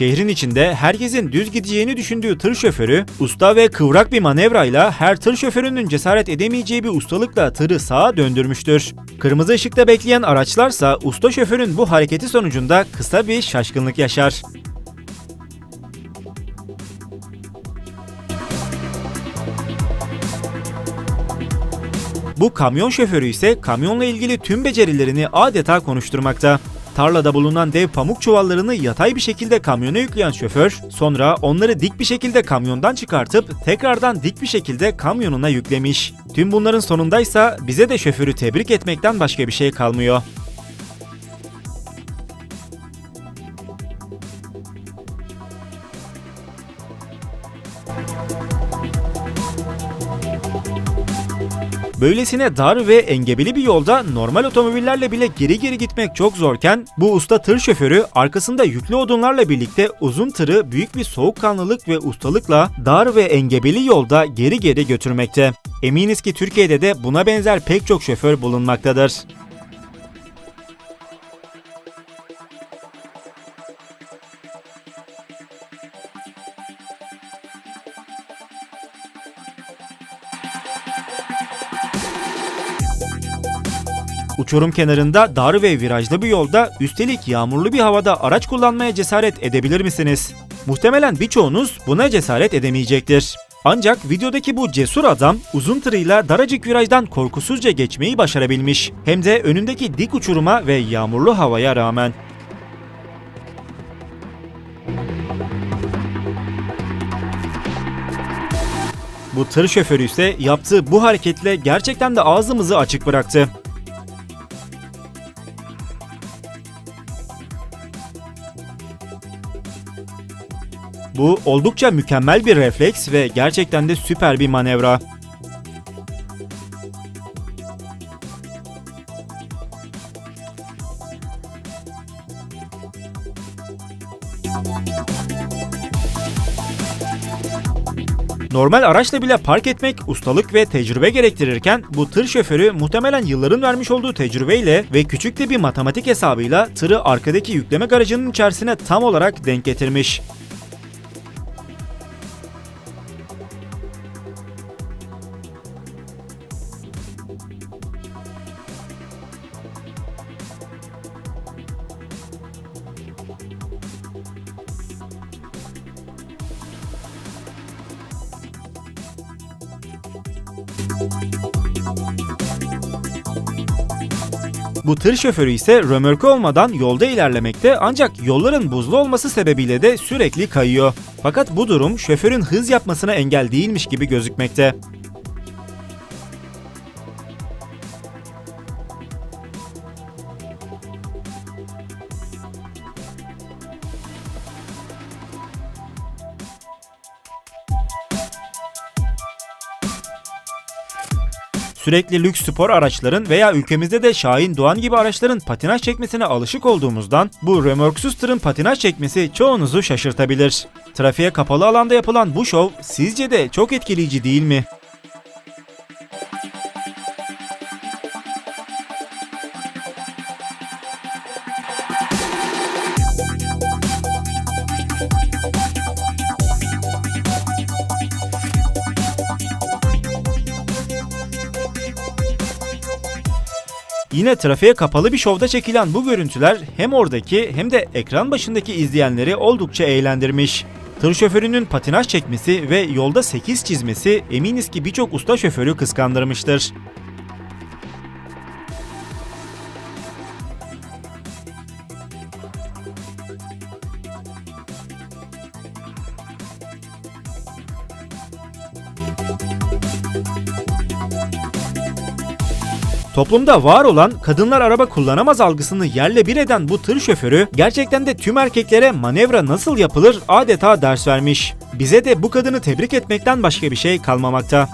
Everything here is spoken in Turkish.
Şehrin içinde herkesin düz gideceğini düşündüğü tır şoförü, usta ve kıvrak bir manevrayla her tır şoförünün cesaret edemeyeceği bir ustalıkla tırı sağa döndürmüştür. Kırmızı ışıkta bekleyen araçlarsa usta şoförün bu hareketi sonucunda kısa bir şaşkınlık yaşar. Bu kamyon şoförü ise kamyonla ilgili tüm becerilerini adeta konuşturmakta. Tarlada bulunan dev pamuk çuvallarını yatay bir şekilde kamyona yükleyen şoför, sonra onları dik bir şekilde kamyondan çıkartıp tekrardan dik bir şekilde kamyonuna yüklemiş. Tüm bunların sonundaysa bize de şoförü tebrik etmekten başka bir şey kalmıyor. Böylesine dar ve engebeli bir yolda normal otomobillerle bile geri geri gitmek çok zorken bu usta tır şoförü arkasında yüklü odunlarla birlikte uzun tırı büyük bir soğukkanlılık ve ustalıkla dar ve engebeli yolda geri geri götürmekte. Eminiz ki Türkiye'de de buna benzer pek çok şoför bulunmaktadır. Uçurum kenarında dar ve virajlı bir yolda üstelik yağmurlu bir havada araç kullanmaya cesaret edebilir misiniz? Muhtemelen birçoğunuz buna cesaret edemeyecektir. Ancak videodaki bu cesur adam uzun tırıyla daracık virajdan korkusuzca geçmeyi başarabilmiş. Hem de önündeki dik uçuruma ve yağmurlu havaya rağmen. Bu tır şoförü ise yaptığı bu hareketle gerçekten de ağzımızı açık bıraktı. Bu oldukça mükemmel bir refleks ve gerçekten de süper bir manevra. Normal araçla bile park etmek ustalık ve tecrübe gerektirirken bu tır şoförü muhtemelen yılların vermiş olduğu tecrübeyle ve küçük de bir matematik hesabıyla tırı arkadaki yükleme garajının içerisine tam olarak denk getirmiş. Bu tır şoförü ise römorku olmadan yolda ilerlemekte ancak yolların buzlu olması sebebiyle de sürekli kayıyor. Fakat bu durum şoförün hız yapmasına engel değilmiş gibi gözükmekte. Sürekli lüks spor araçların veya ülkemizde de Şahin Doğan gibi araçların patinaj çekmesine alışık olduğumuzdan bu römorksuz tırın patinaj çekmesi çoğunuzu şaşırtabilir. Trafiğe kapalı alanda yapılan bu şov sizce de çok etkileyici değil mi? Yine trafiğe kapalı bir şovda çekilen bu görüntüler hem oradaki hem de ekran başındaki izleyenleri oldukça eğlendirmiş. Tır şoförünün patinaj çekmesi ve yolda 8 çizmesi eminiz ki birçok usta şoförü kıskandırmıştır. Toplumda var olan kadınlar araba kullanamaz algısını yerle bir eden bu tır şoförü gerçekten de tüm erkeklere manevra nasıl yapılır adeta ders vermiş. Bize de bu kadını tebrik etmekten başka bir şey kalmamakta.